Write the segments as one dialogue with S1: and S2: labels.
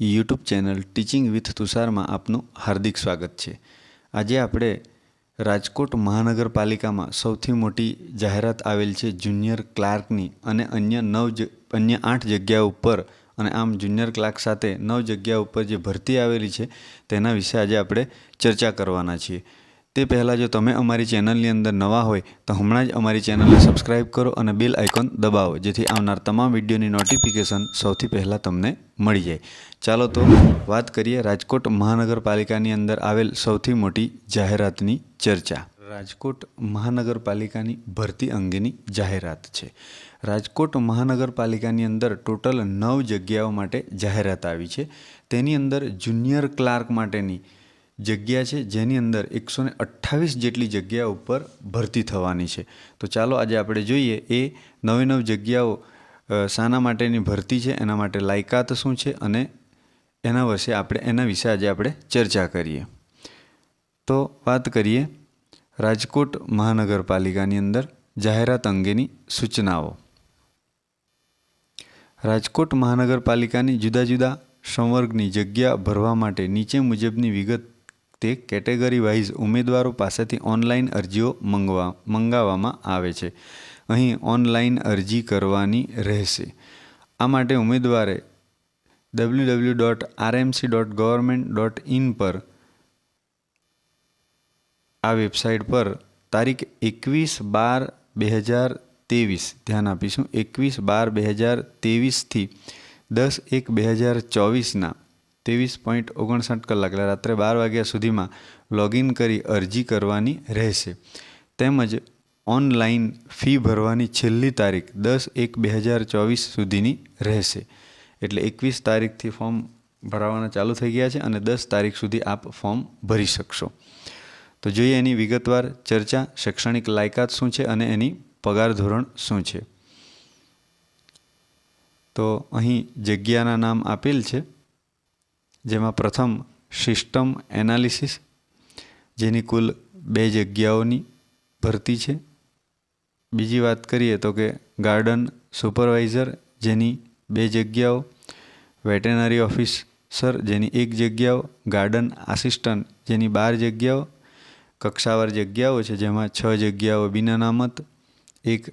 S1: YouTube channel teaching with તુષારમાં આપનું હાર્દિક સ્વાગત છે. આજે આપણે રાજકોટ મહાનગરપાલિકામાં સૌથી મોટી જાહેરાત આવેલ છે જુનિયર ક્લાર્કની અને અન્ય નવ અન્ય આઠ જગ્યા ઉપર અને આમ જુનિયર ક્લાર્ક સાથે નવ જગ્યા ઉપર જે ભરતી આવેલી છે તેના વિશે આજે આપણે ચર્ચા કરવાના છીએ. તે પહેલાં જો તમે અમારી ચેનલની અંદર નવા હોય, તો હમણાં જ અમારી ચેનલને સબસ્ક્રાઇબ કરો અને બેલ આઇકોન દબાવો, જેથી આવનાર તમામ વિડીયોની નોટિફિકેશન સૌથી પહેલાં તમને મળી જાય. ચાલો તો વાત કરીએ રાજકોટ મહાનગરપાલિકાની અંદર આવેલ સૌથી મોટી જાહેરાતની ચર્ચા. રાજકોટ મહાનગરપાલિકાની ભરતી અંગેની જાહેરાત છે. રાજકોટ મહાનગરપાલિકાની અંદર ટોટલ નવ જગ્યાઓ માટે જાહેરાત આવી છે. તેની અંદર જુનિયર ક્લાર્ક માટેની જગ્યા છે જેની અંદર એકસો ને અઠ્ઠાવીસ જેટલી જગ્યા ઉપર ભરતી થવાની છે. તો ચાલો આજે આપણે જોઈએ એ નવી નવ જગ્યાઓ શાના માટેની ભરતી છે, એના માટે લાયકાત શું છે અને એના વિશે આપણે, એના વિશે આજે આપણે ચર્ચા કરીએ. તો વાત કરીએ રાજકોટ મહાનગરપાલિકાની અંદર જાહેરાત અંગેની સૂચનાઓ. રાજકોટ મહાનગરપાલિકાની જુદા જુદા સંવર્ગની જગ્યા ભરવા માટે નીચે મુજબની વિગત તે કેટેગરી વાઇઝ ઉમેદવારો પાસેથી ઓનલાઈન અરજીઓ મંગવા, મંગાવવામાં આવે છે. અહીં ઓનલાઈન અરજી કરવાની રહેશે. આ માટે ઉમેદવારે W W dot RMC dot government dot in પર આ વેબસાઇટ પર તારીખ એકવીસ બાર બે હજાર ત્રેવીસ ધ્યાન આપીશું. એકવીસ બાર બે હજાર ત્રેવીસથી દસ એક બે હજાર ચોવીસના ત્રેવીસ પોઈન્ટ ઓગણસાઠ કલાક રાત્રે બાર વાગ્યા સુધીમાં લોગિન કરી અરજી કરવાની રહેશે. તેમજ ઓનલાઈન ફી ભરવાની છેલ્લી તારીખ દસ એક બે હજાર ચોવીસ સુધીની રહેશે. એટલે એકવીસ તારીખથી ફોર્મ ભરાવાના ચાલુ થઈ ગયા છે અને દસ તારીખ સુધી આપ ફોર્મ ભરી શકશો. તો જોઈએ એની વિગતવાર ચર્ચા, શૈક્ષણિક લાયકાત શું છે અને એની પગાર ધોરણ શું છે. તો અહીં જગ્યાના નામ આપેલ છે. જેમાં પ્રથમ સિસ્ટમ એનાલિસિસ, જેની કુલ બે જગ્યાઓની ભરતી છે. બીજી વાત કરીએ તો કે ગાર્ડન સુપરવાઇઝર જેની બે જગ્યાઓ, વેટેનરી ઓફિસર જેની એક જગ્યાઓ, ગાર્ડન આસિસ્ટન્ટ જેની બાર જગ્યાઓ, કક્ષાવાર જગ્યાઓ છે જેમાં છ જગ્યાઓ બિનઅનામત એક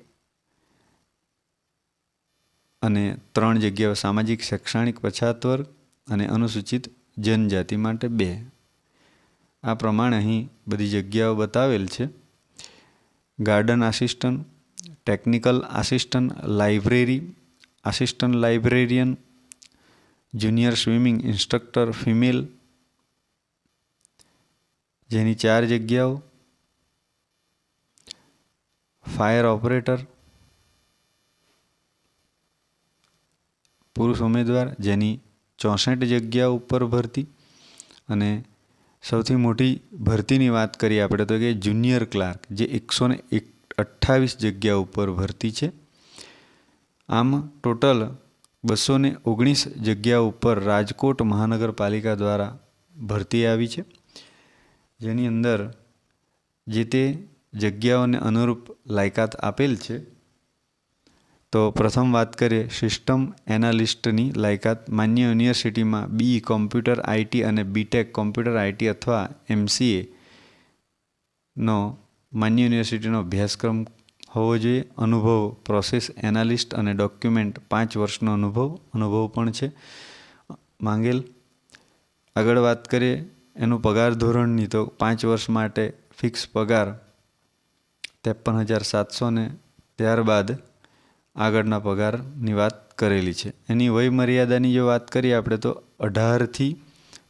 S1: અને ત્રણ જગ્યાઓ સામાજિક, શૈક્ષણિક, પછાત વર્ગ અને અનુસૂચિત જનજાતિ માટે બે. આ પ્રમાણે અહીં બધી જગ્યાઓ બતાવેલ છે. Garden assistant technical assistant library assistant librarian junior swimming instructor female જેની ચાર જગ્યાઓ. ફાયર ઓપરેટર પુરુષ ઉમેદવાર જેની ચોસઠ જગ્યા ઉપર ભરતી. અને સૌથી મોટી ભરતીની વાત કરીએ આપણે તો કે જુનિયર ક્લાર્ક જે એકસો ને એક, અઠ્ઠાવીસ જગ્યા ઉપર ભરતી છે. આમ ટોટલ બસો ને ઓગણીસ જગ્યા ઉપર રાજકોટ મહાનગરપાલિકા દ્વારા ભરતી આવી છે. જેની અંદર જે તે જગ્યાઓને અનુરૂપ લાયકાત આપેલ છે તો પ્રથમ વાત કરીએ સિસ્ટમ એનાલિસ્ટની લાયકાત. માન્ય યુનિવર્સિટીમાં બી કોમ્પ્યુટર આઈટી અને બીટેક કોમ્પ્યુટર આઈટી અથવા એમસીએ નો માન્ય યુનિવર્સિટીનો અભ્યાસક્રમ હોવો જોઈએ. અનુભવ પ્રોસેસ એનાલિસ્ટ અને ડોક્યુમેન્ટ પાંચ વર્ષનો અનુભવ. અનુભવ પણ છે. માંગેલ, આગળ વાત કરીએ, એનું પગાર ધોરણની. તો પાંચ વર્ષ માટે ફિક્સ પગાર ત્રેપન હજાર સાતસો ને ત્યારબાદ આગળના પગારની વાત કરેલી છે. એની વય મર્યાદાની જો વાત કરીએ આપણે તો અઢારથી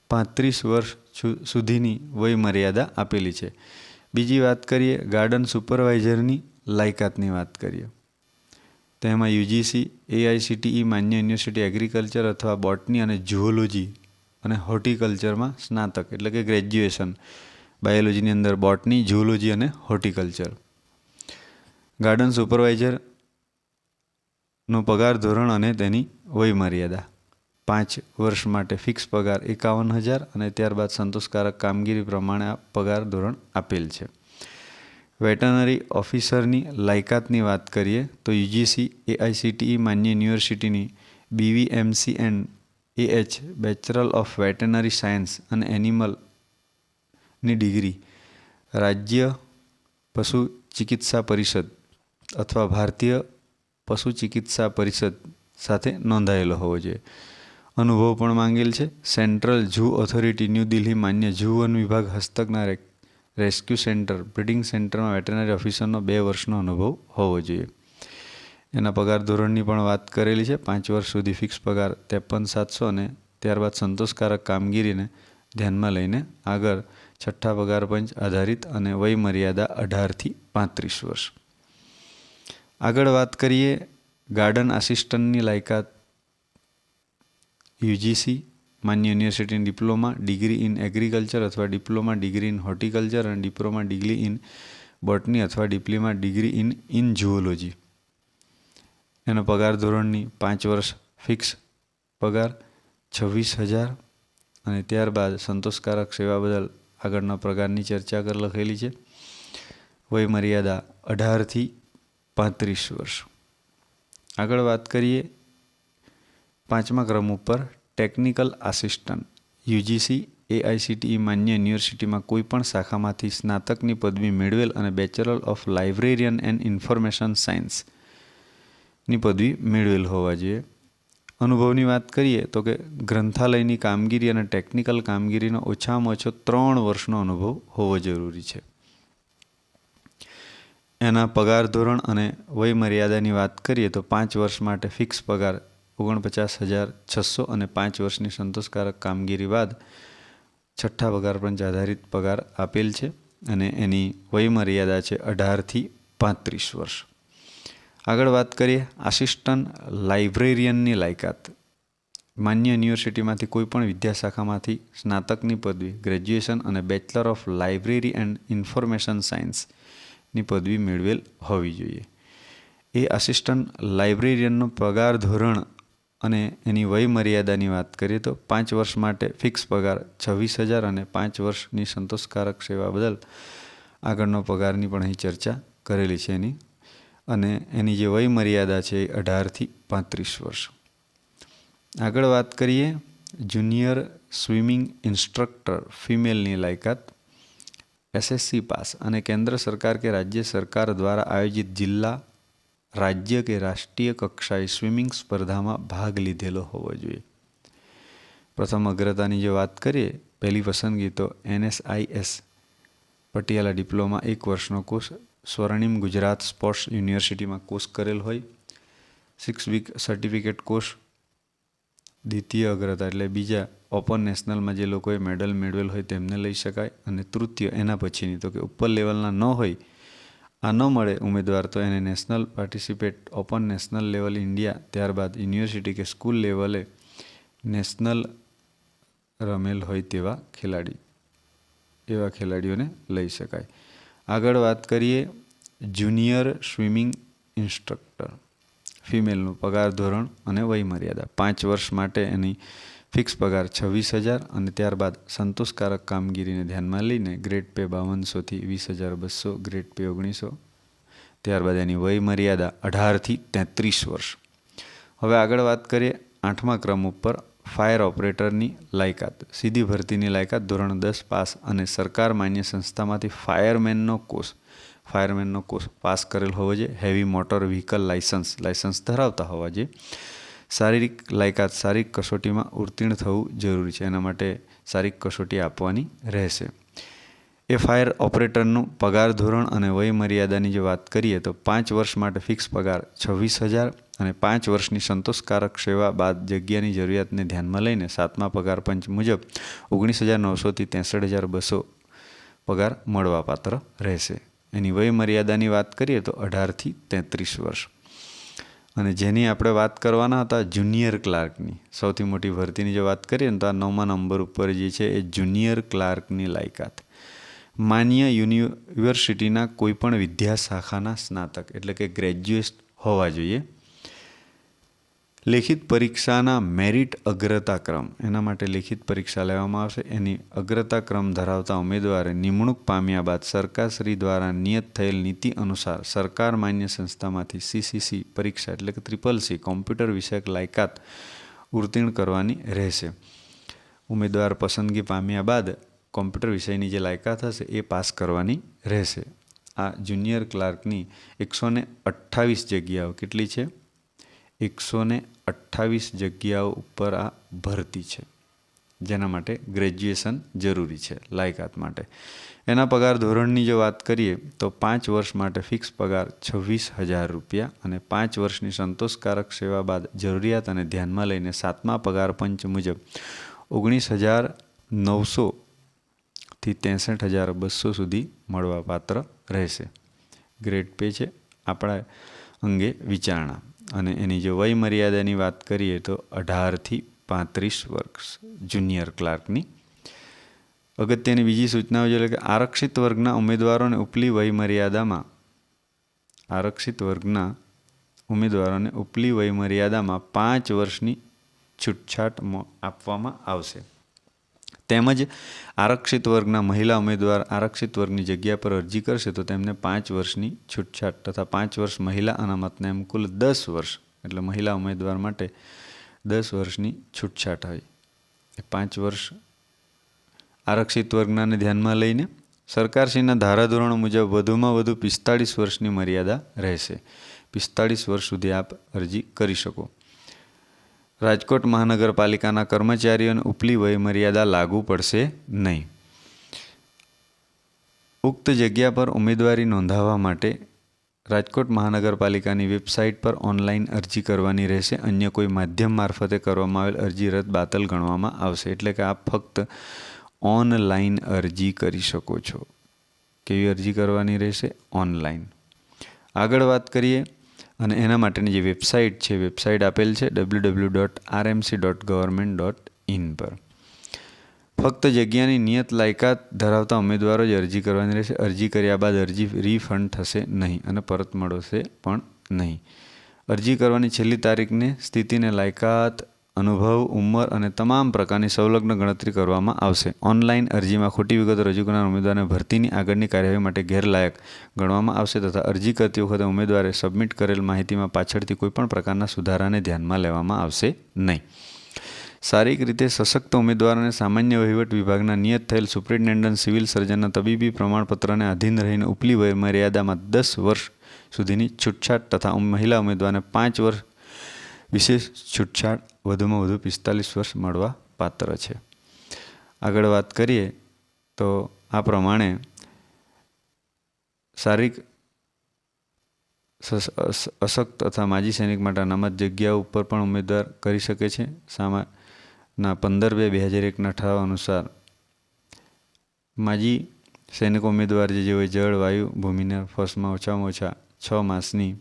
S1: પાંત્રીસ વર્ષ સુધીની વય મર્યાદા આપેલી છે. બીજી વાત કરીએ ગાર્ડન સુપરવાઇઝરની લાયકાતની વાત કરીએ. તેમાં યુજીસી એઆઈસીટીઈ માન્ય યુનિવર્સિટી એગ્રીકલ્ચર અથવા બોટની અને ઝુઓલોજી અને હોર્ટિકલ્ચરમાં સ્નાતક એટલે કે ગ્રેજ્યુએશન. બાયોલોજીની અંદર બોટની ઝુઓલોજી અને હોર્ટિકલ્ચર. ગાર્ડન સુપરવાઇઝર નો પગાર ધોરણ અને તેની વય મર્યાદા પાંચ વર્ષ માટે ફિક્સ પગાર એકાવન હજાર અને ત્યારબાદ સંતોષકારક કામગીરી પ્રમાણે પગાર ધોરણ આપેલ છે. વેટરનરી ઓફિસરની લાયકાતની વાત કરીએ તો યુજીસી, એઆઈસીટીઈ માન્ય યુનિવર્સિટીની BVMC and A H bachelor of veterinary science અને એનિમલની ડિગ્રી રાજ્ય પશુ ચિકિત્સા પરિષદ અથવા ભારતીય પશુ ચિકિત્સા પરિષદ સાથે નોંધાયેલો હોવો જોઈએ. અનુભવ પણ માંગેલ છે. Central zoo authority, New Delhi માન્ય ઝૂ વન વિભાગ હસ્તકના રેસ્ક્યુ સેન્ટર, બ્રિડિંગ સેન્ટરમાં વેટરનરી ઓફિસરનો બે વર્ષનો અનુભવ હોવો જોઈએ. એના પગાર ધોરણની પણ વાત કરેલી છે. પાંચ વર્ષ સુધી ફિક્સ પગાર ત્રેપન સાતસો અને ત્યારબાદ સંતોષકારક કામગીરીને ધ્યાનમાં લઈને આગળ છઠ્ઠા પગાર પંચ આધારિત અને વય મર્યાદા અઢારથી પાંત્રીસ વર્ષ. આગળ વાત કરીએ ગાર્ડન આસિસ્ટન્ટની લાયકાત, યુજીસી, માન્ય યુનિવર્સિટીની ડિપ્લોમા, ડિગ્રી ઇન એગ્રીકલ્ચર અથવા ડિપ્લોમા, ડિગ્રી ઇન હોર્ટિકલ્ચર અને ડિપ્લોમા, ડિગ્રી ઇન બોટની અથવા diploma, degree in in zoology એનો પગાર ધોરણની પાંચ વર્ષ ફિક્સ પગાર છવ્વીસ હજાર અને ત્યારબાદ સંતોષકારક સેવા બદલ આગળના પગારની ચર્ચા કર લખેલી છે. વય મર્યાદા અઢારથી પાંત્રીસ વર્ષ. આગળ વાત કરીએ પાંચમા ક્રમ ઉપર ટેકનિકલ આસિસ્ટન્ટ યુજીસી, એઆઈસીટીઈ માન્ય યુનિવર્સિટીમાં કોઈપણ શાખામાંથી સ્નાતકની પદવી મેળવેલ અને bachelor of librarian and information સાયન્સની પદવી મેળવેલ હોવા જોઈએ. અનુભવની વાત કરીએ તો કે ગ્રંથાલયની કામગીરી અને ટેકનિકલ કામગીરીનો ઓછામાં ઓછો ત્રણ વર્ષનો અનુભવ હોવો જરૂરી છે. એના પગાર ધોરણ અને વયમર્યાદાની વાત કરીએ તો પાંચ વર્ષ માટે ફિક્સ પગાર ઓગણપચાસ હજાર છસો અને પાંચ વર્ષની સંતોષકારક કામગીરી બાદ છઠ્ઠા પગાર પંચ આધારિત પગાર આપેલ છે અને એની વયમર્યાદા છે અઢારથી પાંત્રીસ વર્ષ. આગળ વાત કરીએ આસિસ્ટન્ટ લાઇબ્રેરિયનની લાયકાત. માન્ય યુનિવર્સિટીમાંથી કોઈપણ વિદ્યાશાખામાંથી સ્નાતકની પદવી, ગ્રેજ્યુએશન અને bachelor of library and information સાયન્સની પદવી મેળવેલ હોવી જોઈએ. એ આસિસ્ટન્ટ લાઇબ્રેરિયનનો પગાર ધોરણ અને એની વય મર્યાદાની વાત કરીએ તો પાંચ વર્ષ માટે ફિક્સ પગાર છવ્વીસ હજાર અને પાંચ વર્ષની સંતોષકારક સેવા બદલ આગળનો પગારની પણ અહીં ચર્ચા કરેલી છે એની. અને એની જે વય મર્યાદા છે એ અઢારથી પાંત્રીસ વર્ષ. આગળ વાત કરીએ જુનિયર સ્વિમિંગ ઇન્સ્ટ્રક્ટર ફિમેલની લાયકાત. એસએસસી પાસ અને કેન્દ્ર સરકાર કે રાજ્ય સરકાર દ્વારા આયોજિત જિલ્લા, રાજ્ય કે રાષ્ટ્રીય કક્ષાએ સ્વિમિંગ સ્પર્ધામાં ભાગ લીધેલો હોવો જોઈએ. પ્રથમ અગ્રતાની જે વાત કરીએ, પહેલી પસંદગી તો એનએસઆઈએસ પટિયાલા ડિપ્લોમા એક વર્ષનો કોર્સ, સ્વર્ણિમ ગુજરાત સ્પોર્ટ્સ યુનિવર્સિટીમાં કોર્સ કરેલ હોય. સિક્સ વીક સર્ટિફિકેટ કોર્સ, દ્વિતીય અગ્રતા એટલે બીજા ઓપન નેશનલમાં જે લોકોએ મેડલ મેળવેલ હોય તેમને લઈ શકાય અને તૃતીય એના પછીની, તો કે ઉપર લેવલના ન હોય, આ ન મળે ઉમેદવાર, તો એને national participate open national level India ત્યારબાદ યુનિવર્સિટી કે સ્કૂલ લેવલે નેશનલ રમેલ હોય તેવા ખેલાડી, એવા ખેલાડીઓને લઈ શકાય. આગળ વાત કરીએ જુનિયર સ્વિમિંગ ઇન્સ્ટ્રક્ટર ફિમેલનું પગાર ધોરણ અને વયમર્યાદા, પાંચ વર્ષ માટે એની ફિક્સ પગાર છવ્વીસ હજાર અને ત્યારબાદ સંતોષકારક કામગીરીને ધ્યાનમાં લઈને ગ્રેડ પે બાવનસોથી વીસ હજાર બસો, ગ્રેડ પે ઓગણીસો, ત્યારબાદ એની વય મર્યાદા અઢારથી તેત્રીસ વર્ષ. હવે આગળ વાત કરીએ આઠમા ક્રમ ઉપર ફાયર ઓપરેટરની લાયકાત. સીધી ભરતીની લાયકાત ધોરણ દસ પાસ અને સરકાર માન્ય સંસ્થામાંથી ફાયરમેનનો કોર્સ ફાયરમેનનો કોર્સ પાસ કરેલ હોવો જોઈએ. Heavy motor vehicle licence. Licence ધરાવતા હોવા જોઈએ. શારીરિક લાયકાત, શારીરિક કસોટીમાં ઉત્તીર્ણ થવું જરૂરી છે. એના માટે શારીરિક કસોટી આપવાની રહેશે. એ ફાયર ઓપરેટરનું પગાર ધોરણ અને વય મર્યાદાની જે વાત કરીએ તો પાંચ વર્ષ માટે ફિક્સ પગાર છવ્વીસ હજાર અને પાંચ વર્ષની સંતોષકારક સેવા બાદ જગ્યાની જરૂરિયાતને ધ્યાનમાં લઈને સાતમા પગાર પંચ મુજબ ઓગણીસ હજાર નવસોથી ત્રેસઠ હજાર બસો પગાર મળવાપાત્ર રહેશે. એની વય મર્યાદાની વાત કરીએ તો અઢારથી તેત્રીસ વર્ષ. અને જેની આપણે વાત કરવાના હતા જુનિયર ક્લાર્કની, સૌથી મોટી ભરતીની જે વાત કરીએ ને તો આ નવમા નંબર ઉપર જે છે એ જુનિયર ક્લાર્કની લાયકાત. માન્ય યુનિવર્સિટીના કોઈપણ વિદ્યા શાખાના સ્નાતક, એટલે કે ગ્રેજ્યુએટ હોવા જોઈએ. લેખિત પરીક્ષાના મેરિટ અગ્રતા ક્રમ. એના માટે લેખિત પરીક્ષા લેવામાં આવશે. એની અગ્રતા ક્રમ ધરાવતા ઉમેદવારે નિમણૂક પામ્યા બાદ સરકારશ્રી દ્વારા નિયત થયેલ નીતિ અનુસાર સરકાર માન્ય સંસ્થામાંથી સીસીસી પરીક્ષા એટલે કે ત્રિપલ સી કોમ્પ્યુટર વિષયક લાયકાત ઉત્તીર્ણ કરવાની રહેશે. ઉમેદવાર પસંદગી પામ્યા બાદ કોમ્પ્યુટર વિષયની જે લાયકાત હશે એ પાસ કરવાની રહેશે. આ જુનિયર ક્લાર્કની એકસો ને અઠ્ઠાવીસ જગ્યાઓ કેટલી છે? એકસો ને અઠ્ઠાવીસ જગ્યાઓ ઉપર આ ભરતી છે. જેના માટે ગ્રેજ્યુએશન જરૂરી છે, લાયકાત માટે. એના પગાર ધોરણની જો વાત કરીએ, તો પાંચ વર્ષ માટે ફિક્સ પગાર છવ્વીસ હજાર રૂપિયા અને પાંચ વર્ષની સંતોષકારક સેવા બાદ જરૂરિયાત અને ધ્યાનમાં લઈને સાતમા પગાર પંચ મુજબ ઓગણીસ હજાર નવસોથી ત્રેસઠ હજાર બસો સુધી મળવાપાત્ર રહેશે. ગ્રેડ પે છે આપણા અંગે વિચારણા. અને એની જો વય મર્યાદાની વાત કરીએ તો અઢારથી પાંત્રીસ વર્ષ જુનિયર ક્લાર્કની. અગત્યની બીજી સૂચનાઓ જોઈએ કે આરક્ષિત વર્ગના ઉમેદવારોને ઉપલી વય મર્યાદામાં આરક્ષિત વર્ગના ઉમેદવારોને ઉપલી વય મર્યાદામાં પાંચ વર્ષની છૂટછાટ આપવામાં આવશે. તેમજ આરક્ષિત વર્ગના મહિલા ઉમેદવાર આરક્ષિત વર્ગની જગ્યા પર અરજી કરશે તો તેમને પાંચ વર્ષની છૂટછાટ તથા પાંચ વર્ષ મહિલા અનામતને એમ કુલ દસ વર્ષ, એટલે મહિલા ઉમેદવાર માટે દસ વર્ષની છૂટછાટ હોય પાંચ વર્ષ આરક્ષિત વર્ગનાને ધ્યાનમાં લઈને સરકારશ્રીના ધારાધોરણો મુજબ વધુમાં વધુ પિસ્તાળીસ વર્ષની મર્યાદા રહેશે. પિસ્તાળીસ વર્ષ સુધી આપ અરજી કરી શકો. રાજકોટ મહાનગરપાલિકાના કર્મચારીઓને ઉપલી વય મર્યાદા લાગુ પડશે નહીં. ઉક્ત જગ્યા પર ઉમેદવારી નોંધાવવા માટે રાજકોટ મહાનગરપાલિકાની વેબસાઇટ પર ઓનલાઈન અરજી કરવાની રહેશે. અન્ય કોઈ માધ્યમ મારફતે કરવામાં આવેલ અરજી રદ બાતલ ગણવામાં આવશે. એટલે કે આપ ફક્ત ઓનલાઈન અરજી કરી શકો છો. કેવી અરજી કરવાની રહેશે? ઓનલાઈન આગળ વાત કરીએ. અને એના માટેની જે વેબસાઇટ છે, વેબસાઇટ આપેલ છે W W dot RMC dot government dot in પર. ફક્ત જગ્યાની નિયત લાયકાત ધરાવતા ઉમેદવારો જ અરજી કરવાની રહેશે. અરજી કર્યા બાદ અરજી રિફંડ થશે નહીં અને પરત મળશે પણ નહીં. અરજી કરવાની છેલ્લી તારીખને, સ્થિતિને લાયકાત અનુભવ, ઉંમર અને તમામ પ્રકારની સંલગ્ન ગણતરી કરવામાં આવશે. ઓનલાઈન અરજીમાં ખોટી વિગતો રજૂ કરનાર ઉમેદવારને ભરતીની આગળની કાર્યવાહી માટે ગેરલાયક ગણવામાં આવશે તથા અરજી કરતી વખતે ઉમેદવારે સબમિટ કરેલ માહિતીમાં પાછળથી કોઈપણ પ્રકારના સુધારાને ધ્યાનમાં લેવામાં આવશે નહીં. શારીરિક રીતે સશક્ત ઉમેદવારને સામાન્ય વહીવટ વિભાગના નિયત થયેલ સુપ્રિન્ટેન્ડન્ટ, સિવિલ સર્જનના તબીબી પ્રમાણપત્રને આધીન રહીને ઉપલી વય મર્યાદામાં દસ વર્ષ સુધીની છૂટછાટ તથા મહિલા ઉમેદવારને પાંચ વર્ષ વિશેષ છૂટછાટ વધુમાં વધુ પિસ્તાલીસ વર્ષ મળવા પાત્ર છે. આગળ વાત કરીએ તો આ પ્રમાણે શારીરિક અશક્ત તથા માજી સૈનિક માટે અનામત જગ્યાઓ ઉપર પણ ઉમેદવાર કરી શકે છે. સામાના પંદર બે બે હજાર એકના ઠરાવ અનુસાર માજી સૈનિક ઉમેદવાર જે હોય, જળ, વાયુ, ભૂમિના ફર્સ્ટમાં ઓછામાં ઓછા છ માસની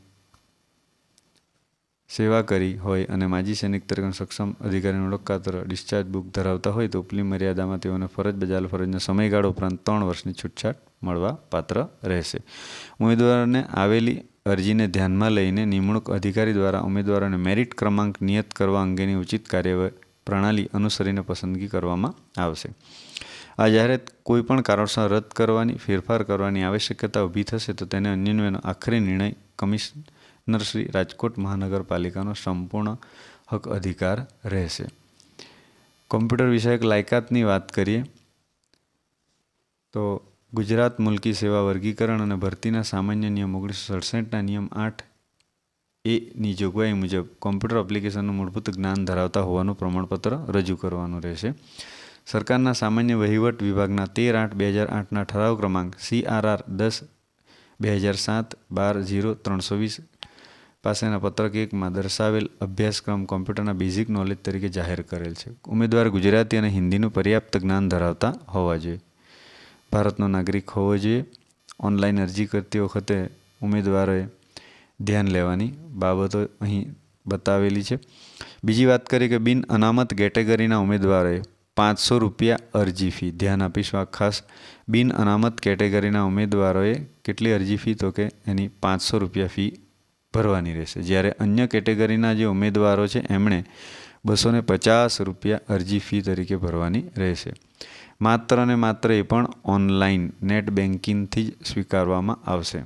S1: સેવા કરી હોય અને માજી સૈનિક તરીકે સક્ષમ અધિકારીનું ઓળખપાત્ર ડિસ્ચાર્જ બુક ધરાવતા હોય તો ઉપલી મર્યાદામાં તેઓને ફરજ બજાવેલ ફરજનો સમયગાળો ઉપરાંત ત્રણ વર્ષની છૂટછાટ મળવા પાત્ર રહેશે. ઉમેદવારોને આવેલી અરજીને ધ્યાનમાં લઈને નિમણૂક અધિકારી દ્વારા ઉમેદવારોને મેરિટ ક્રમાંક નિયત કરવા અંગેની ઉચિત કાર્ય પ્રણાલી અનુસરીને પસંદગી કરવામાં આવશે. આ જાહેરાત કોઈપણ કારણસર રદ કરવાની, ફેરફાર કરવાની આવશ્યકતા ઊભી થશે તો તેને અન્યનો આખરી નિર્ણય કમિશનર શ્રી રાજકોટ મહાનગરપાલિકાનો સંપૂર્ણ હક અધિકાર રહેશે. કોમ્પ્યુટર વિષયક લાયકાતની વાત કરીએ, તો ગુજરાત મુલકી સેવા વર્ગીકરણ અને ભરતીના સામાન્ય નિયમ ઓગણીસો સડસઠના નિયમ આઠ એની જોગવાઈ મુજબ કોમ્પ્યુટર એપ્લિકેશનનું મૂળભૂત જ્ઞાન ધરાવતા હોવાનું પ્રમાણપત્ર રજૂ કરવાનું રહેશે. સરકારના સામાન્ય વહીવટ વિભાગના તેર આઠ બે હજાર આઠના ઠરાવ ક્રમાંક સીઆરઆર દસ બે હજાર સાત બાર જીરો ત્રણસો વીસ પાસેના પત્રક એકમાં દર્શાવેલ અભ્યાસક્રમ કોમ્પ્યુટરના બેઝિક નોલેજ તરીકે જાહેર કરેલ છે. ઉમેદવાર ગુજરાતી અને હિન્દીનું પર્યાપ્ત જ્ઞાન ધરાવતા હોવા જોઈએ. ભારતનો નાગરિક હોવો જોઈએ. ઓનલાઈન અરજી કરતી વખતે ઉમેદવારોએ ધ્યાન લેવાની બાબતો અહીં બતાવેલી છે. બીજી વાત કરીએ કે બિન અનામત કેટેગરીના ઉમેદવારોએ પાંચસો રૂપિયા અરજી ફી. ધ્યાન આપીશું આ ખાસ. બિન અનામત કેટેગરીના ઉમેદવારોએ કેટલી અરજી ફી? તો કે એની પાંચસો રૂપિયા ફી ભરવાની રહેશે. જ્યારે અન્ય કેટેગરીના જે ઉમેદવારો છે, એમણે બસો પચાસ રૂપિયા અરજી ફી તરીકે ભરવાની રહેશે. માત્ર ને માત્ર એ પણ ઓનલાઈન નેટ બેન્કિંગથી જ સ્વીકારવામાં આવશે.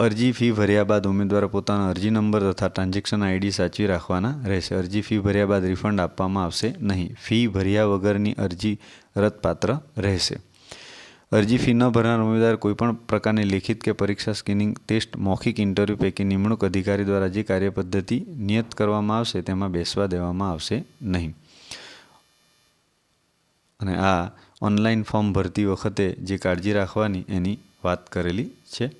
S1: અરજી ફી ભર્યા બાદ ઉમેદવારે પોતાનો અરજી નંબર તથા ટ્રાન્ઝેક્શન આઈડી સાચવી રાખવાના રહેશે. અરજી ફી ભર્યા બાદ રિફંડ આપવામાં આવશે નહીં. ફી ભર્યા વગરની અરજી રદપાત્ર રહેશે. અરજી ફી ન ભરનાર ઉમેદવાર કોઈપણ પ્રકારની લેખિત કે પરીક્ષા સ્ક્રીનિંગ ટેસ્ટ, મૌખિક ઇન્ટરવ્યૂ પૈકી નિમણૂક અધિકારી દ્વારા જે કાર્યપદ્ધતિ નિયત કરવામાં આવશે તેમાં બેસવા દેવામાં આવશે નહીં. અને આ ઓનલાઈન ફોર્મ ભરતી વખતે જે કાળજી રાખવાની એની વાત કરેલી છે.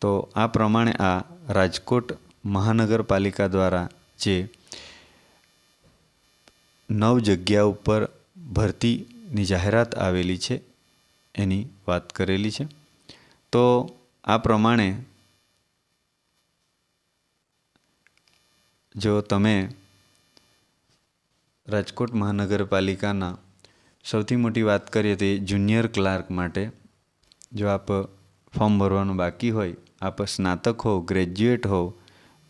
S1: તો આ પ્રમાણે આ રાજકોટ મહાનગરપાલિકા દ્વારા જે નવ જગ્યા ઉપર ભરતીની જાહેરાત આવેલી છે એની વાત કરેલી છે. તો આ પ્રમાણે જો તમે રાજકોટ મહાનગરપાલિકાના સૌથી મોટી વાત કરીએ તો એ જુનિયર ક્લાર્ક માટે જો આપ ફોર્મ ભરવાનું બાકી હોય, આપ સ્નાતક હો ગ્રેજ્યુએટ હો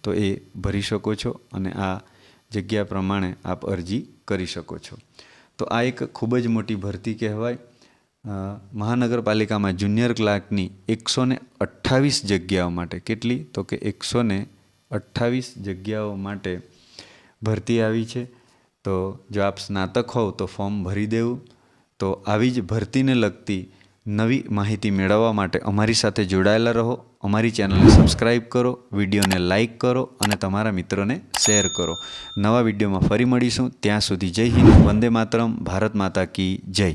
S1: તો એ ભરી શકો છો અને આ જગ્યા પ્રમાણે આપ અરજી કરી શકો છો. તો આ એક ખૂબ જ મોટી ભરતી કહેવાય. મહાનગરપાલિકામાં જુનિયર ક્લાર્કની એકસો ને અઠ્ઠાવીસ જગ્યાઓ માટે કેટલી? તો કે એકસો ને અઠ્ઠાવીસ જગ્યાઓ માટે ભરતી આવી છે. તો જો આપ સ્નાતક હોવ તો ફોર્મ ભરી દેવું. તો આવી જ ભરતીને લગતી નવી માહિતી મેળવવા માટે અમારી સાથે જોડાયેલા રહો. અમારી ચેનલને સબસ્ક્રાઈબ કરો, વિડીયોને લાઇક કરો અને તમારા મિત્રોને શેર કરો. નવા વિડીયોમાં ફરી મળીશું. ત્યાં સુધી જય હિન્દ, વંદે માતરમ, ભારત માતા કી જય.